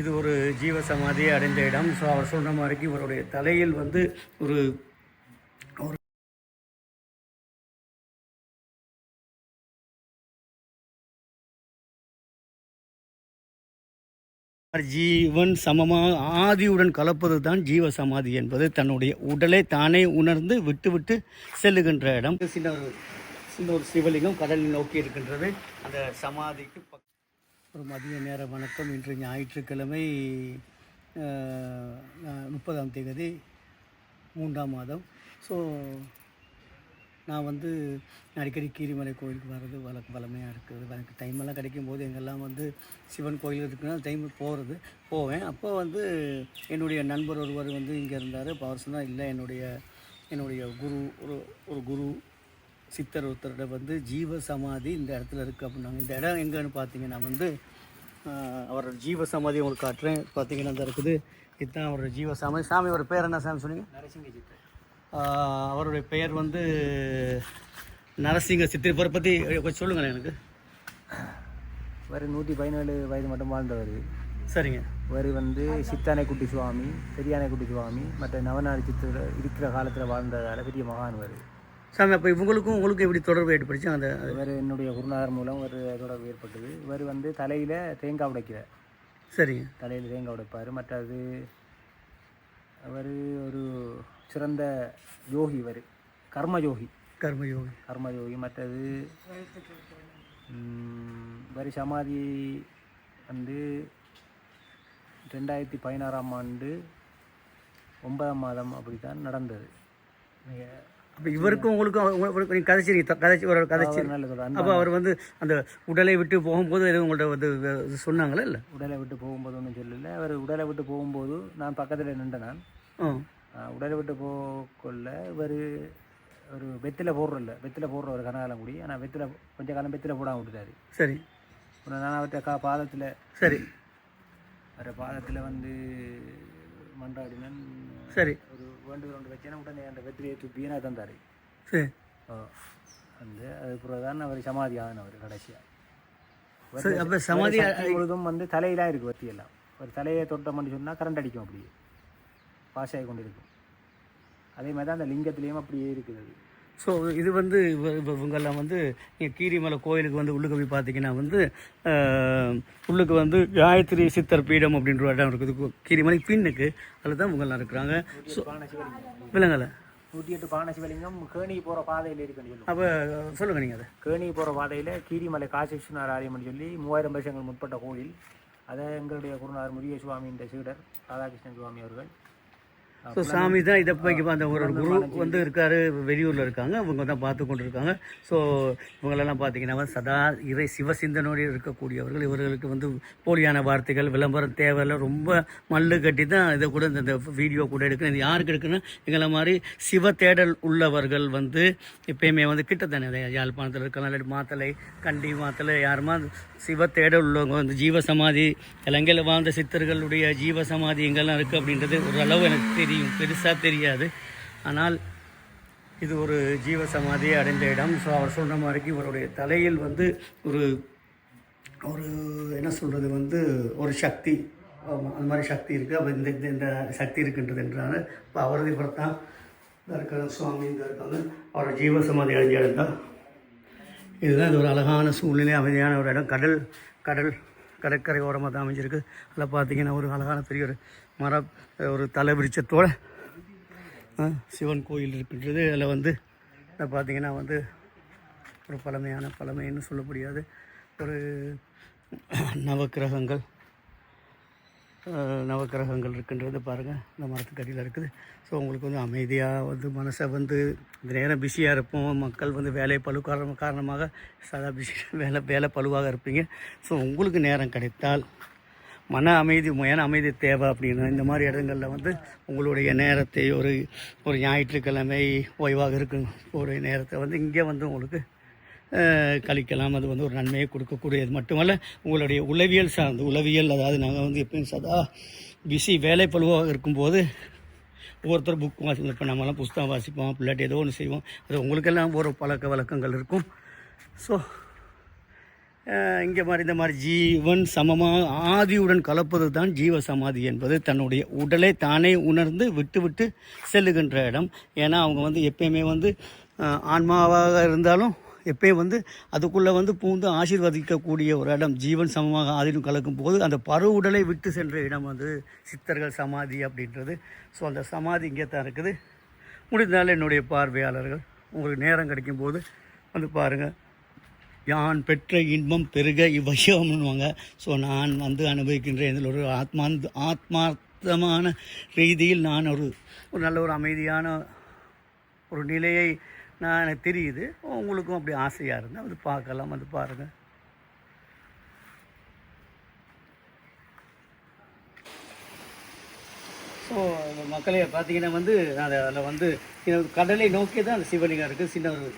இது ஒரு ஜீவ சமாதி அடைந்த இடம். ஸோ அவர் சொன்ன மாதிரிக்கு இவருடைய தலையில் வந்து ஒரு ஒரு ஜீவன் சமமாக ஆதியுடன் கலப்பது தான் ஜீவ சமாதி என்பது. தன்னுடைய உடலை தானே உணர்ந்து விட்டுவிட்டு செல்லுகின்ற இடம். சின்ன ஒரு சின்ன ஒரு சிவலிங்கம் கடலை நோக்கி இருக்கின்றது. அந்த சமாதிக்கு ஒரு மதிய நேர வணக்கம். இன்று ஞாயிற்றுக்கிழமை முப்பதாம் தேதி மூன்றாம் மாதம். ஸோ நான் வந்து அடிக்கடி கீரிமலை கோயிலுக்கு வர்றது வழக்கு வளமையாக இருக்குது எனக்கு டைமெல்லாம் கிடைக்கும் போது எங்கெல்லாம் வந்து சிவன் கோயில் இருக்குன்னா டைம் போகிறது போவேன். அப்போ வந்து என்னுடைய நண்பர் ஒருவர் வந்து இங்கே இருந்தார். இப்போ அவர் சொன்னால் இல்லை என்னுடைய என்னுடைய குரு ஒரு ஒரு குரு சித்தர் ஒருத்தரோட வந்து ஜீவ சமாதி இந்த இடத்துல இருக்குது அப்படின்னாங்க. இந்த இடம் எங்கன்னு பார்த்தீங்கன்னா வந்து அவரோட ஜீவ சமாதி உங்களுக்கு காட்டுறேன். பார்த்தீங்கன்னா இந்த இருக்குது. இதுதான் அவரோட ஜீவ சமாதி சாமியோட பேர் என்ன சாமி சொன்னீங்க? நரசிங்க சித்தர். அவருடைய பெயர் வந்து நரசிங்க சித்திரை. இவரை பற்றி கொஞ்சம் சொல்லுங்களேன் எனக்கு. இவர் நூற்றி பதினேழு வயது மட்டும் வாழ்ந்தவர். சரிங்க. இவர் வந்து சித்தானைக்குட்டி சுவாமி பெரியானைக்குட்டி சுவாமி மற்ற நவநாடு சித்தர் இருக்கிற காலத்தில் வாழ்ந்ததால் பெரிய மகான் இவர். சாமி அப்போ இவங்களுக்கும் உங்களுக்கும் எப்படி தொடர்பு ஏற்படுச்சு அந்த இவர் என்னுடைய குருநாதர் மூலம் ஒரு தொடர்பு ஏற்பட்டது. இவர் வந்து தலையில் தேங்காய் உடைக்கிறார் சரிங்க தலையில் தேங்காய் உடைப்பார். மற்றது அவர் ஒரு சிறந்த யோகி இவர். கர்ம யோகி. கர்மயோகி கர்ம யோகி. மற்றது இவர் சமாதி வந்து ரெண்டாயிரத்தி பதினாறாம் ஆண்டு ஒன்பதாம் மாதம் அப்படித்தான் நடந்தது. மிக அப்போ இவருக்கும் உங்களுக்கும் உங்களுக்கு நீங்கள் கதைச்சிருங்க கதைச்சி ஒரு கதைச்சி. அவர். அப்போ அவர் வந்து அந்த உடலை விட்டு போகும்போது எதுவும் உங்கள்ட்ட வந்து சொன்னாங்களா இல்லை? உடலை விட்டு போகும்போது ஒன்றும் சொல்லல. அவர் உடலை விட்டு போகும்போது நான் பக்கத்தில் நின்ற நான். உடலை விட்டு போகக்குள்ள இவர் ஒரு வெத்தில போடுறல வெத்தில போடுற ஒரு கனகாலம் கூடி. ஆனால் வெத்தில கொஞ்ச காலம் வெத்தில போடாமல் விட்டுட்டாரு. சரி. நான் அவர்கிட்ட கா பாதத்தில். சரி. வர பாதத்தில் வந்து மன்றாடினன் சரி. வேண்டுதல் ஒன்று வச்சேன்னா உடனே அந்த வெற்றியை துப்பினா தந்தார். சரி. அந்த அதுக்கப்புறம் தான் அவர் சமாதி ஆனவர் கடைசியாக அப்போ சமாதி முழுதும் வந்து தலையிலாம் இருக்குது வத்தி எல்லாம். ஒரு தலையை தொட்டோம்னு சொன்னால் கரண்ட் அடிக்கும் அப்படியே. பாஷாகி கொண்டு இருக்கும் அதே மாதிரி தான் அந்த லிங்கத்திலையும் அப்படியே இருக்குது அது. ஸோ இது வந்து இவ- இவ- இவங்கெல்லாம் வந்து நீங்கள் கீரிமலை கோயிலுக்கு வந்து உள்ளுக்கு போய் பார்த்தீங்கன்னா வந்து உள்ளுக்கு வந்து காயத்ரி சித்தர் பீடம் அப்படின்ற ஒரு இடம் இருக்குது. கீரிமலை பின்னுக்கு அதில் தான் இவங்கெல்லாம் இருக்கிறாங்க. ஸோ விலங்கலை. நூற்றி எட்டு பானை சிவலிங்கம் கேணி போகிற பாதையில் இருக்குன்னு சொல்லுவோம். அப்போ சொல்லுங்கள் நீங்கள் அதை. கேணி போகிற பாதையில் கீரிமலை காசி விஸ்வநாதர் ஆலயம்னு சொல்லி மூவாயிரம் வருஷங்கள் முற்பட்ட கோயில் அதை எங்களுடைய குருநாதர் முருக சுவாமியின் சீடர் ராதாகிருஷ்ணன் சுவாமி அவர்கள். ஸோ சாமி தான் இதை போய் அந்த ஒரு குரு வந்து இருக்காரு வெளியூரில் இருக்காங்க அவங்க தான் பார்த்து கொண்டு இருக்காங்க ஸோ இவங்களெல்லாம் பார்த்தீங்கன்னா வந்து சதா இறை சிவசிந்தனோடு இருக்கக்கூடியவர்கள். இவர்களுக்கு வந்து போலியான வார்த்தைகள் விளம்பரம் தேவையில்ல ரொம்ப மல்லு கட்டி தான் இதை கூட இந்த- வீடியோ கூட எடுக்கணும். இது யாருக்கு எடுக்குன்னா எங்களை மாதிரி சிவ தேடல் உள்ளவர்கள் வந்து எப்பயுமே வந்து கிட்டத்தானே அதை யாழ்ப்பாணத்தில் இருக்கலாம் இல்லாட்டி மாத்தலை கண்டி மாத்தலை யாருமா சிவ தேடல் உள்ளவங்க வந்து ஜீவ சமாதி இலங்கையில் வாழ்ந்த சித்தர்களுடைய ஜீவ சமாதி எங்கெல்லாம் இருக்குது அப்படின்றது ஒரு அளவு எனக்கு தெரியும். பெருசாக தெரியாது. ஆனால் இது ஒரு ஜீவ சமாதி அடைந்த இடம். ஸோ அவர் சொன்ன மாதிரிக்கு இவருடைய தலையில் வந்து ஒரு ஒரு என்ன சொல்கிறது வந்து ஒரு சக்தி. அந்த மாதிரி சக்தி இருக்குது அப்போ இந்த இந்த- இந்த சக்தி இருக்கின்றது என்றால் இப்போ அவரது இவர் தான் இருக்கிற சுவாமி இந்த இருக்காங்க அவர் ஜீவ சமாதி அடைஞ்ச இடம் தான். இதுதான் இது ஒரு அழகான சூழ்நிலை அமைதியான ஒரு இடம். கடல் கடல் கடற்கரை ஓரமாக தான் அமைஞ்சிருக்கு. அதில் பார்த்தீங்கன்னா ஒரு அழகான பெரிய ஒரு மர ஒரு தலைவிரிச்சத்தோட சிவன் கோயில் இருக்கின்றது. அதில் வந்து இதை பார்த்தீங்கன்னா வந்து ஒரு பழமையான பழமைன்னு சொல்ல முடியாது ஒரு நவக்கிரகங்கள் நவக்கிரகங்கள் இருக்கின்றது பாருங்கள் இந்த மரத்துக்கு அடியில் இருக்குது. ஸோ உங்களுக்கு வந்து அமைதியாக வந்து மனசை வந்து இந்த நேரம் பிஸியாக இருப்போம். மக்கள் வந்து வேலை பழு காரணம் காரணமாக சதா பிஸி வேலை வேலை பழுவாக இருப்பீங்க. ஸோ உங்களுக்கு நேரம் கிடைத்தால் மன அமைதி மன அமைதி தேவை அப்படின்னு இந்த மாதிரி இடங்களில் வந்து உங்களுடைய நேரத்தை ஒரு ஒரு ஞாயிற்றுக்கிழமை ஓய்வாக இருக்கும் ஒரு நேரத்தை வந்து இங்கே வந்து உங்களுக்கு கழிக்கலாம். அது வந்து ஒரு நன்மையை கொடுக்கக்கூடியது. மட்டுமல்ல உங்களுடைய உளவியல் சார்ந்த உளவியல் அதாவது நாங்கள் வந்து எப்பயும் சதா பிஸி வேலை பழுவாக இருக்கும்போது ஒவ்வொருத்தர் புக் வாசிப்போம். இப்போ நம்மளாம் புஸ்தகம் வாசிப்போம் பிள்ளாட்டி ஏதோ ஒன்று செய்வோம். அது உங்களுக்கெல்லாம் ஒரு பழக்க வழக்கங்கள் இருக்கும். ஸோ இங்கே மாதிரி இந்த மாதிரி ஜீவன் சமமாக ஆதியுடன் கலப்பது தான் ஜீவ சமாதி என்பது தன்னுடைய உடலை தானே உணர்ந்து விட்டு விட்டு செல்லுகின்ற இடம். ஏன்னா அவங்க வந்து எப்பயுமே வந்து ஆன்மாவாக இருந்தாலும் எப்பயும் வந்து அதுக்குள்ளே வந்து பூந்து ஆசீர்வதிக்கக்கூடிய ஒரு இடம். ஜீவன் சமமாக ஆதிலும் கலக்கும் போது அந்த பரு உடலை விட்டு சென்ற இடம் வந்து சித்தர்கள் சமாதி அப்படின்றது. ஸோ அந்த சமாதி இங்கே தான் இருக்குது. முடிந்தால் என்னுடைய பார்வையாளர்கள் உங்களுக்கு நேரம் கிடைக்கும்போது வந்து பாருங்கள் யான் பெற்ற இன்பம் பெருக இவ்வையம்னுவாங்க. ஸோ நான் வந்து அனுபவிக்கின்ற இதில் ஒரு ஆத்மா ஆத்மார்த்தமான ரீதியில் நான் ஒரு ஒரு நல்ல ஒரு அமைதியான ஒரு நிலையை நான் எனக்கு தெரியுது. உங்களுக்கும் அப்படி ஆசையாக இருந்தால் வந்து பார்க்கலாம் வந்து பாருங்கள் ஸோ மக்களே பார்த்தீங்கன்னா வந்து அது அதில் வந்து கடலை நோக்கி தான் அந்த சிவலிங்கம் இருக்குது. சின்ன ஒரு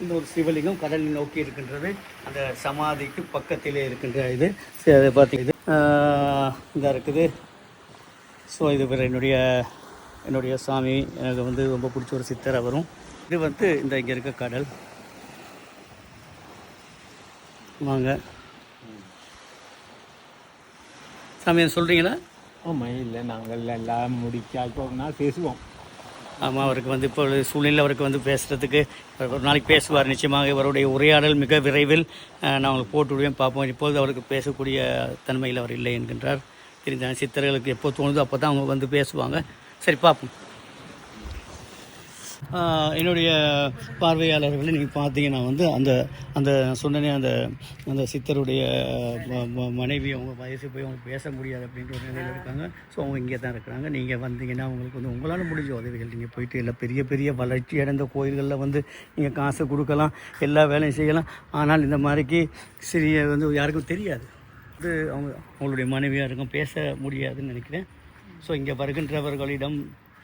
இன்னொரு ஒரு சிவலிங்கம் கடலை நோக்கி இருக்கின்றது. அந்த சமாதிக்கு பக்கத்திலே இருக்கின்ற இது. அதை பார்த்தீங்கன்னா இதாக இருக்குது. ஸோ இது என்னுடைய என்னுடைய சாமி. எனக்கு வந்து ரொம்ப பிடிச்ச ஒரு சித்தர் வரும் இது வந்து இந்த இங்கே இருக்க கடல். வாங்க. சாமி சொல்கிறீங்களா ஆமாம் இல்லை நாங்கள் எல்லாம் முடிக்காக்கோன்னா பேசுவோம். ஆமாம் அவருக்கு வந்து இப்போ சூழ்நிலை அவருக்கு வந்து பேசுகிறதுக்கு ஒரு நாளைக்கு பேசுவார். நிச்சயமாக இவருடைய உரையாடல் மிக விரைவில் நான் அவங்களுக்கு போட்டுவிடுவேன் பார்ப்போம். இப்போது அவருக்கு பேசக்கூடிய தன்மையில் அவர் இல்லை என்கின்றார். தெரிந்த சித்தர்களுக்கு எப்போ தோணுதோ அப்போ தான் அவங்க வந்து பேசுவாங்க. சரி பார்ப்போம். என்னுடைய பார்வையாளர்களை நீங்கள் பார்த்தீங்கன்னா வந்து அந்த அந்த சொன்னனே அந்த அந்த சித்தருடைய மனைவி அவங்க வயசு போய் அவங்க பேச முடியாது அப்படின்ற ஒரு நிலையில் இருக்காங்க. ஸோ அவங்க இங்கே தான் இருக்கிறாங்க. நீங்கள் வந்தீங்கன்னா அவங்களுக்கு வந்து உங்களால் முடிஞ்ச உதவிகள் நீங்கள் போயிட்டு இல்லை பெரிய பெரிய வளர்ச்சி அடைந்த கோயில்களில் வந்து நீங்கள் காசு கொடுக்கலாம் எல்லா வேலையும் செய்யலாம். ஆனால் இந்த மாதிரிக்கு சிறிய வந்து யாருக்கும் தெரியாது. இது அவங்க அவங்களுடைய மனைவியாக இருக்கும் பேச முடியாதுன்னு நினைக்கிறேன். ஸோ இங்கே வருகின்றவர்களிடம்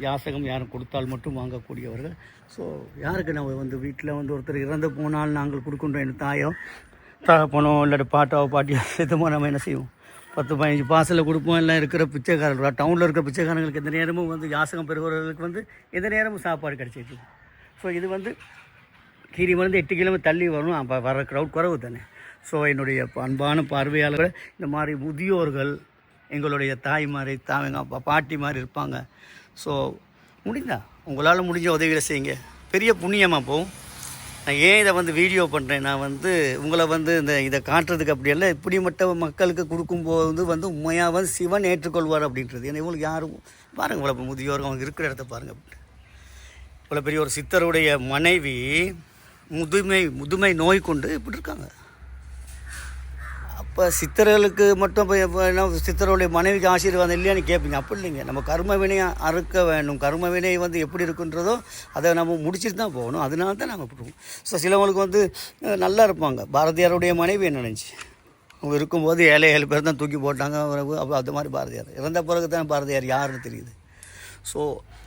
யாசகம் யாரும் கொடுத்தால் மட்டும் வாங்கக்கூடியவர்கள். ஸோ யாருக்கு நம்ம வந்து வீட்டில் வந்து ஒருத்தர் இறந்து போனால் நாங்கள் கொடுக்கின்ற என் தாயோ? தகப்பனோ இல்லாட்டி பாட்டாவோ பாட்டியோ எதுமோ நம்ம என்ன செய்வோம்? பத்து பதினஞ்சு பாசலில் கொடுப்போம். எல்லாம் இருக்கிற பிச்சைக்காரர்கள். டவுனில் இருக்கிற பிச்சைக்காரங்களுக்கு எந்த நேரமும் வந்து யாசகம் பெறுகிறவர்களுக்கு வந்து எந்த நேரமும் சாப்பாடு கிடச்சிட்டு ஸோ இது வந்து கீரி மருந்து எட்டு கிலோமீட்டர் தள்ளி வரணும் அப்போ வர க்ரௌட் குறவு தானே. ஸோ என்னுடைய அன்பான பார்வையாளர்கள் இந்த மாதிரி முதியோர்கள் எங்களுடைய தாய்மாரி தா அப்பா பாட்டி மாதிரி இருப்பாங்க. ஸோ முடிந்தா? உங்களால் முடிஞ்ச உதவிகளை செய்யுங்க. பெரிய புண்ணியமாக போகும். நான் ஏன் இதை வந்து வீடியோ பண்ணுறேன் நான் வந்து உங்களை வந்து இந்த இதை காட்டுறதுக்கு அப்படியெல்லாம் இப்படிப்பட்ட மக்களுக்கு கொடுக்கும்போது வந்து உண்மையாக வந்து சிவன் ஏற்றுக்கொள்வார் அப்படின்றது. ஏன்னா இவங்களுக்கு யாரும் பாருங்கள் இவ்வளோ முதியோர் அவங்க இருக்கிற இடத்த பாருங்கள் இவ்வளோ பெரிய ஒரு சித்தருடைய மனைவி முதுமை முதுமை நோய் கொண்டு இப்படி இருக்காங்க. இப்போ சித்தர்களுக்கு மட்டும் இப்போ என்ன சித்தருடைய மனைவிக்கு ஆசீர்வாதம் இல்லையான்னு கேட்பீங்க அப்படி இல்லைங்க. நம்ம கர்ம வினையை அறுக்க வேணும் கர்ம வினை வந்து எப்படி இருக்குன்றதோ அதை நம்ம முடிச்சுட்டு தான் போகணும். அதனால தான் நாங்கள் போடுவோம் ஸோ சிலவங்களுக்கு வந்து நல்லா இருப்பாங்க. பாரதியாருடைய மனைவி என்ன நினச்சி? அவங்க இருக்கும்போது ஏழை ஏழு பேர் தான் தூக்கி போட்டாங்க. அப்போ அது மாதிரி பாரதியார். இறந்த பிறகு தான் பாரதியார் யாருன்னு தெரியுது. ஸோ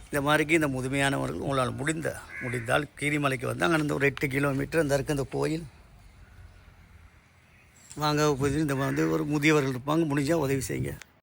இந்த மாதிரிக்கு இந்த முதுமையானவர்கள் உங்களால் முடிந்த முடிந்தால் கீரிமலைக்கு வந்து அங்கே ஒரு எட்டு கிலோமீட்டர் அந்த இருக்க இந்த கோயில். வாங்க இந்த வந்து ஒரு முதியவர்கள் இருப்பாங்க முடிஞ்சால் உதவி செய்யுங்க.